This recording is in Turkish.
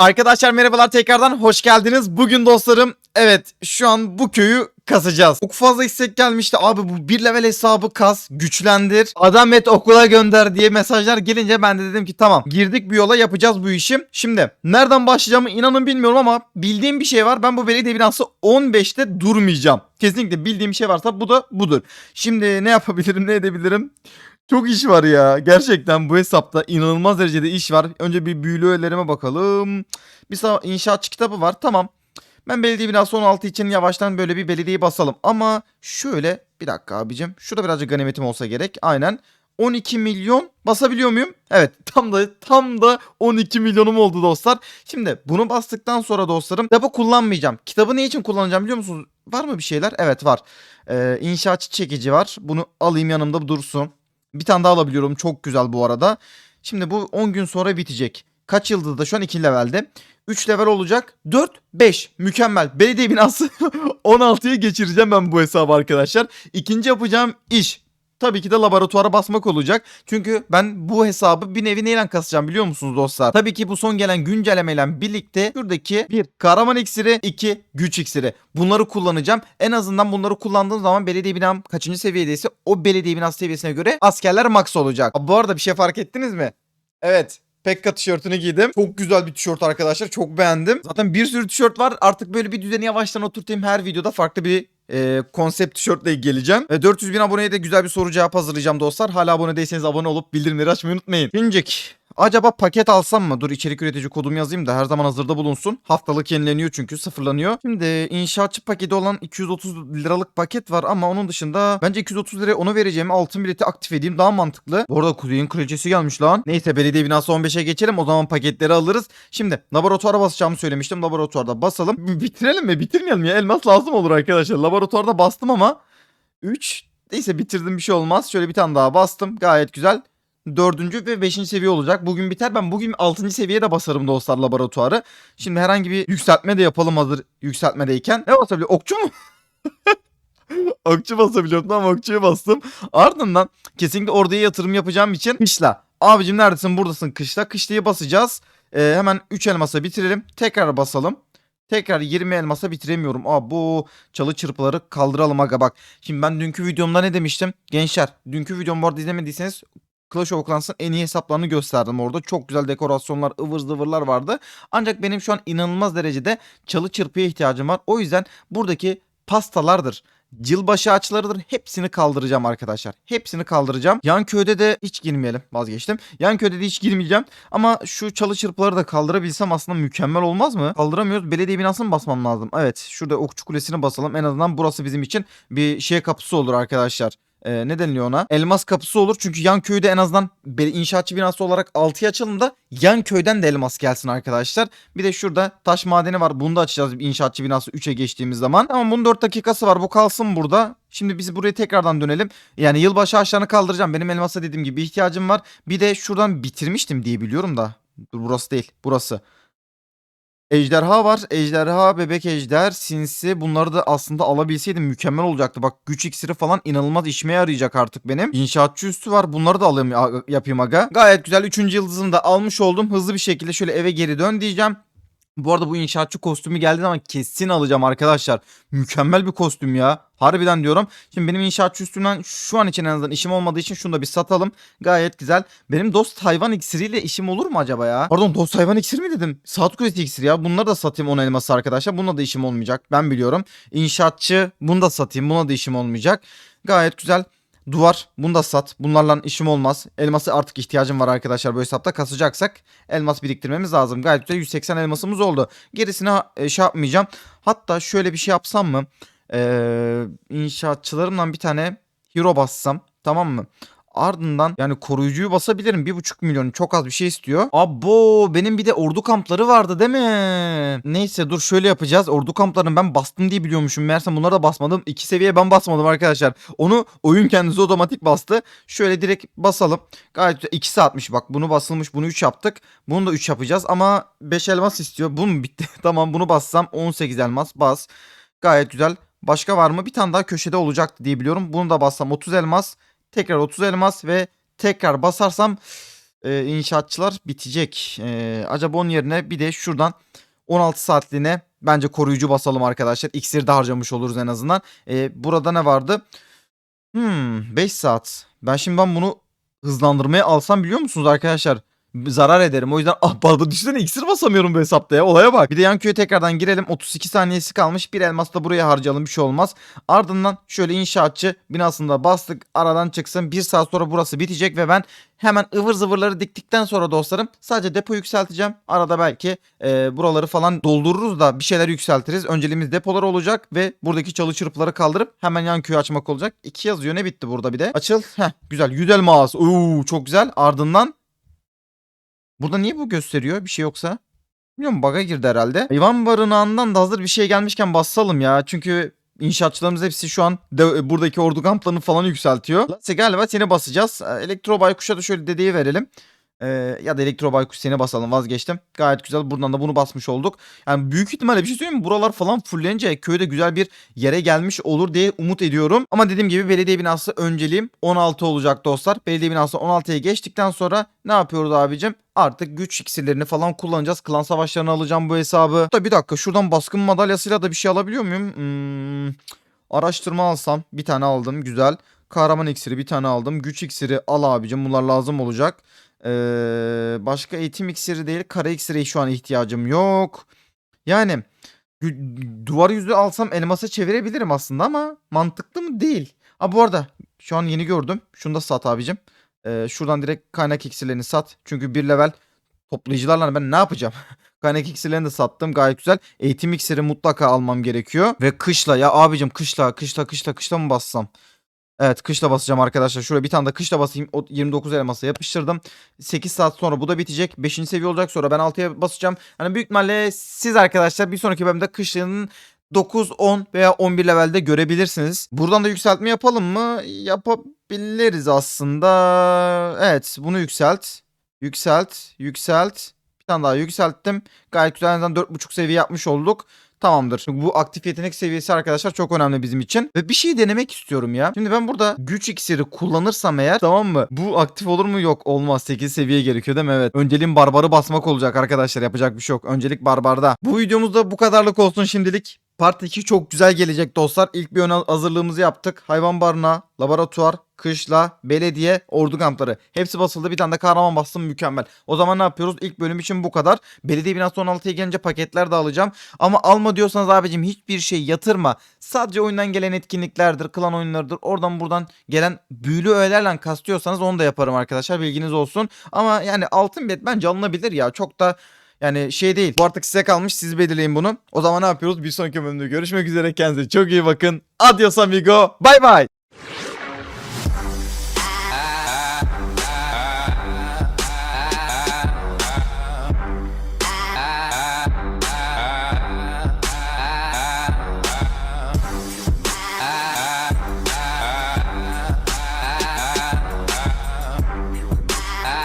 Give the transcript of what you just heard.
Arkadaşlar merhabalar tekrardan hoş geldiniz. Bugün dostlarım evet şu an bu köyü kasacağız. Çok fazla istek gelmişti abi bu bir level hesabı kas güçlendir adam et okula gönder diye mesajlar gelince ben de dedim ki tamam girdik bir yola yapacağız bu işi. Şimdi nereden başlayacağımı inanın bilmiyorum ama bildiğim bir şey var ben bu belediye binası 15'te durmayacağım. Kesinlikle bildiğim bir şey varsa bu da budur. Şimdi ne yapabilirim ne edebilirim? Çok iş var ya. Gerçekten bu hesapta inanılmaz derecede iş var. Önce bir büyülü öğelerime bakalım. Bir inşaatçı kitabı var. Tamam. Ben belediye binası 16 için yavaştan böyle bir belediyeyi basalım. Ama şöyle bir dakika abicim. Şurada birazcık ganimetim olsa gerek. Aynen. 12 milyon basabiliyor muyum? Evet tam da tam da 12 milyonum oldu dostlar. Şimdi bunu bastıktan sonra dostlarım kitabı kullanmayacağım. Kitabı ne için kullanacağım biliyor musunuz? Var mı bir şeyler? Evet var. Ee, inşaatçı çekici var. Bunu alayım yanımda dursun. Bir tane daha alabiliyorum. Çok güzel bu arada. Şimdi bu 10 gün sonra bitecek. Kaç yıldızda şu an 2 levelde. 3 level olacak. 4, 5. Mükemmel. Belediye binası 16'ya geçireceğim ben bu hesabı arkadaşlar. İkinci yapacağım iş. Tabii ki de laboratuvara basmak olacak. Çünkü ben bu hesabı bir nevi neyle kasacağım biliyor musunuz dostlar? Tabii ki bu son gelen güncellemeyle birlikte şuradaki bir kahraman iksiri, iki güç iksiri. Bunları kullanacağım. En azından bunları kullandığım zaman belediye binam kaçıncı seviyedeyse o belediye binası seviyesine göre askerler max olacak. Bu arada bir şey fark ettiniz mi? Evet. Pekka tişörtünü giydim. Çok güzel bir tişört arkadaşlar. Çok beğendim. Zaten bir sürü tişört var. Artık böyle bir düzeni yavaştan oturtayım. Her videoda farklı bir e, konsept tişörtle geleceğim. Ve 400 bin aboneye de güzel bir soru cevap hazırlayacağım dostlar. Hala abone değilseniz abone olup bildirimleri açmayı unutmayın. Şimdicik. Acaba paket alsam mı? Dur içerik üretici kodumu yazayım da her zaman hazırda bulunsun. Haftalık yenileniyor çünkü sıfırlanıyor. Şimdi inşaatçı paketi olan 230 liralık paket var ama onun dışında bence 230 liraya onu vereceğim altın bileti aktif edeyim daha mantıklı. Bu arada kuzeyin kraliçesi gelmiş lan. Neyse belediye binası 15'e geçelim o zaman paketleri alırız. Şimdi laboratuvara basacağımı söylemiştim. Laboratuvarda basalım. Bitirelim mi? Bitirmeyelim ya. Elmas lazım olur arkadaşlar. Laboratuvarda bastım ama 3 Neyse bitirdim bir şey olmaz. Şöyle bir tane daha bastım. Gayet güzel. Dördüncü ve beşinci seviye olacak. Bugün biter. Ben bugün altıncı seviyeye de basarım dostlar laboratuvarı. Şimdi herhangi bir yükseltme de yapalım hazır yükseltmedeyken. Ne basabiliyor? Okçu mu? Okçu basabiliyorum. Tamam okçuya bastım. Ardından kesinlikle oraya yatırım yapacağım için kışla. Abicim neredesin? Buradasın kışla. Kışlayı basacağız. Ee, hemen 3 elmasa bitirelim. Tekrar basalım. Tekrar 20 elmasa bitiremiyorum. Aa bu çalı çırpıları kaldıralım aga bak. Şimdi ben dünkü videomda ne demiştim? Gençler dünkü videomu bu izlemediyseniz Clash of Clans'ın en iyi hesaplarını gösterdim orada. Çok güzel dekorasyonlar, ıvır zıvırlar vardı. Ancak benim şu an inanılmaz derecede çalı çırpıya ihtiyacım var. O yüzden buradaki pastalardır, Cilbaşı ağaçlarıdır. Hepsini kaldıracağım arkadaşlar. Hepsini kaldıracağım. Yan köyde de hiç girmeyelim. Vazgeçtim. Yan köyde de hiç girmeyeceğim. Ama şu çalı çırpıları da kaldırabilsem aslında mükemmel olmaz mı? Kaldıramıyoruz. Belediye binasını mı basmam lazım? Evet. Şurada okçu kulesini basalım. En azından burası bizim için bir şey kapısı olur arkadaşlar. Ee, ne deniliyor ona? Elmas kapısı olur. Çünkü yan köyde en azından inşaatçı binası olarak 6'ya açalım da yan köyden de elmas gelsin arkadaşlar. Bir de şurada taş madeni var. Bunu da açacağız inşaatçı binası 3'e geçtiğimiz zaman. Tamam bunun 4 dakikası var. Bu kalsın burada. Şimdi biz buraya tekrardan dönelim. Yani yılbaşı ağaçlarını kaldıracağım. Benim elmasa dediğim gibi ihtiyacım var. Bir de şuradan bitirmiştim diye biliyorum da. Dur burası değil. Burası. Ejderha var. Ejderha, bebek ejder, sinsi. Bunları da aslında alabilseydim mükemmel olacaktı. Bak güç iksiri falan inanılmaz işime yarayacak artık benim. İnşaatçı üstü var. Bunları da alayım yapayım aga. Gayet güzel. Üçüncü yıldızını da almış oldum. Hızlı bir şekilde şöyle eve geri dön diyeceğim. Bu arada bu inşaatçı kostümü geldiği zaman kesin alacağım arkadaşlar. Mükemmel bir kostüm ya. Harbiden diyorum. Şimdi benim inşaatçı üstümden şu an için en azından işim olmadığı için şunu da bir satalım. Gayet güzel. Benim dost hayvan iksiriyle işim olur mu acaba ya? Pardon dost hayvan iksiri mi dedim? Saat kulesi iksiri ya. Bunları da satayım 10 elması arkadaşlar. Bununla da işim olmayacak. Ben biliyorum. İnşaatçı bunu da satayım. Buna da işim olmayacak. Gayet güzel. Duvar bunu da sat. Bunlarla işim olmaz. Elması artık ihtiyacım var arkadaşlar bu hesapta kasacaksak elmas biriktirmemiz lazım. Gayet güzel 180 elmasımız oldu. Gerisini e, şey yapmayacağım. Hatta şöyle bir şey yapsam mı? Ee, inşaatçılarımdan bir tane hero bassam tamam mı? Ardından yani koruyucuyu basabilirim. 1.5 milyon çok az bir şey istiyor. Abo benim bir de ordu kampları vardı değil mi? Neyse dur şöyle yapacağız. Ordu kamplarını ben bastım diye biliyormuşum. Meğerse bunları da basmadım. İki seviye ben basmadım arkadaşlar. Onu oyun kendisi otomatik bastı. Şöyle direkt basalım. Gayet güzel. 2 saatmiş bak. Bunu basılmış. Bunu 3 yaptık. Bunu da 3 yapacağız ama 5 elmas istiyor. Bu mu bitti? tamam bunu bassam 18 elmas bas. Gayet güzel. Başka var mı? Bir tane daha köşede olacaktı diye biliyorum. Bunu da bassam 30 elmas. Tekrar 30 elmas ve tekrar basarsam e, inşaatçılar bitecek. E, acaba onun yerine bir de şuradan 16 saatliğine bence koruyucu basalım arkadaşlar. İksir de harcamış oluruz en azından. E, burada ne vardı? Hmm 5 saat. Ben şimdi ben bunu hızlandırmaya alsam biliyor musunuz arkadaşlar? Zarar ederim. O yüzden ah pardon düşünsene iksir basamıyorum bu hesapta ya. Olaya bak. Bir de yan köye tekrardan girelim. 32 saniyesi kalmış. Bir elmas da buraya harcayalım bir şey olmaz. Ardından şöyle inşaatçı binasında bastık. Aradan çıksın. Bir saat sonra burası bitecek ve ben hemen ıvır zıvırları diktikten sonra dostlarım sadece depo yükselteceğim. Arada belki e, buraları falan doldururuz da bir şeyler yükseltiriz. Önceliğimiz depolar olacak ve buradaki çalı çırpıları kaldırıp hemen yan köyü açmak olacak. İki yazıyor ne bitti burada bir de. Açıl. Heh güzel. Yüdel mağazası. Oo çok güzel. Ardından Burada niye bu gösteriyor? Bir şey yoksa? Bilmiyorum bug'a girdi herhalde. Hayvan barınağından da hazır bir şey gelmişken basalım ya. Çünkü inşaatçılarımız hepsi şu an de, buradaki ordu kamplarını falan yükseltiyor. Neyse galiba seni basacağız. Ee, Elektro Baykuş'a da şöyle dediği verelim. Ee, ya da Elektro Baykuş seni basalım vazgeçtim. Gayet güzel buradan da bunu basmış olduk. Yani büyük ihtimalle bir şey söyleyeyim mi? Buralar falan fullenince köyde güzel bir yere gelmiş olur diye umut ediyorum. Ama dediğim gibi belediye binası önceliğim 16 olacak dostlar. Belediye binası 16'ya geçtikten sonra ne yapıyoruz abicim? Artık güç iksirlerini falan kullanacağız. Klan savaşlarını alacağım bu hesabı. Da bir dakika şuradan baskın madalyasıyla da bir şey alabiliyor muyum? Hmm, araştırma alsam bir tane aldım güzel. Kahraman iksiri bir tane aldım. Güç iksiri al abicim bunlar lazım olacak. Ee, başka eğitim iksiri değil kara iksiri şu an ihtiyacım yok. Yani duvar yüzü alsam elmasa çevirebilirim aslında ama mantıklı mı değil. Ha bu arada şu an yeni gördüm. Şunu da sat abicim. Ee, şuradan direkt kaynak iksirlerini sat. Çünkü bir level toplayıcılarla ben ne yapacağım? kaynak iksirlerini de sattım gayet güzel. Eğitim iksiri mutlaka almam gerekiyor. Ve kışla ya abicim kışla kışla kışla kışla mı bassam? Evet kışla basacağım arkadaşlar. Şuraya bir tane de kışla basayım. O 29 elması yapıştırdım. 8 saat sonra bu da bitecek. 5. seviye olacak sonra ben 6'ya basacağım. Hani büyük ihtimalle siz arkadaşlar bir sonraki bölümde kışlığının 9, 10 veya 11 levelde görebilirsiniz. Buradan da yükseltme yapalım mı? Yapabiliriz aslında. Evet bunu yükselt. Yükselt. Yükselt. Bir tane daha yükselttim. Gayet güzel. En azından 4.5 seviye yapmış olduk. Tamamdır. Bu aktif yetenek seviyesi arkadaşlar çok önemli bizim için. Ve bir şey denemek istiyorum ya. Şimdi ben burada güç iksiri kullanırsam eğer tamam mı? Bu aktif olur mu? Yok olmaz. 8 seviye gerekiyor değil mi? Evet. Önceliğim barbarı basmak olacak arkadaşlar. Yapacak bir şey yok. Öncelik barbarda. Bu videomuzda bu kadarlık olsun şimdilik. Part 2 çok güzel gelecek dostlar. İlk bir ön hazırlığımızı yaptık. Hayvan barınağı, laboratuvar, kışla, belediye, ordu kampları. Hepsi basıldı. Bir tane de kahraman bastım mükemmel. O zaman ne yapıyoruz? İlk bölüm için bu kadar. Belediye binası 16'ya gelince paketler de alacağım. Ama alma diyorsanız abicim hiçbir şey yatırma. Sadece oyundan gelen etkinliklerdir, klan oyunlarıdır. Oradan buradan gelen büyülü öğelerle kastıyorsanız onu da yaparım arkadaşlar. Bilginiz olsun. Ama yani altın bilet bence alınabilir ya. Çok da yani şey değil. Bu artık size kalmış. Siz belirleyin bunu. O zaman ne yapıyoruz? Bir sonraki bölümde görüşmek üzere. Kendinize çok iyi bakın. Adios amigo. Bay bay.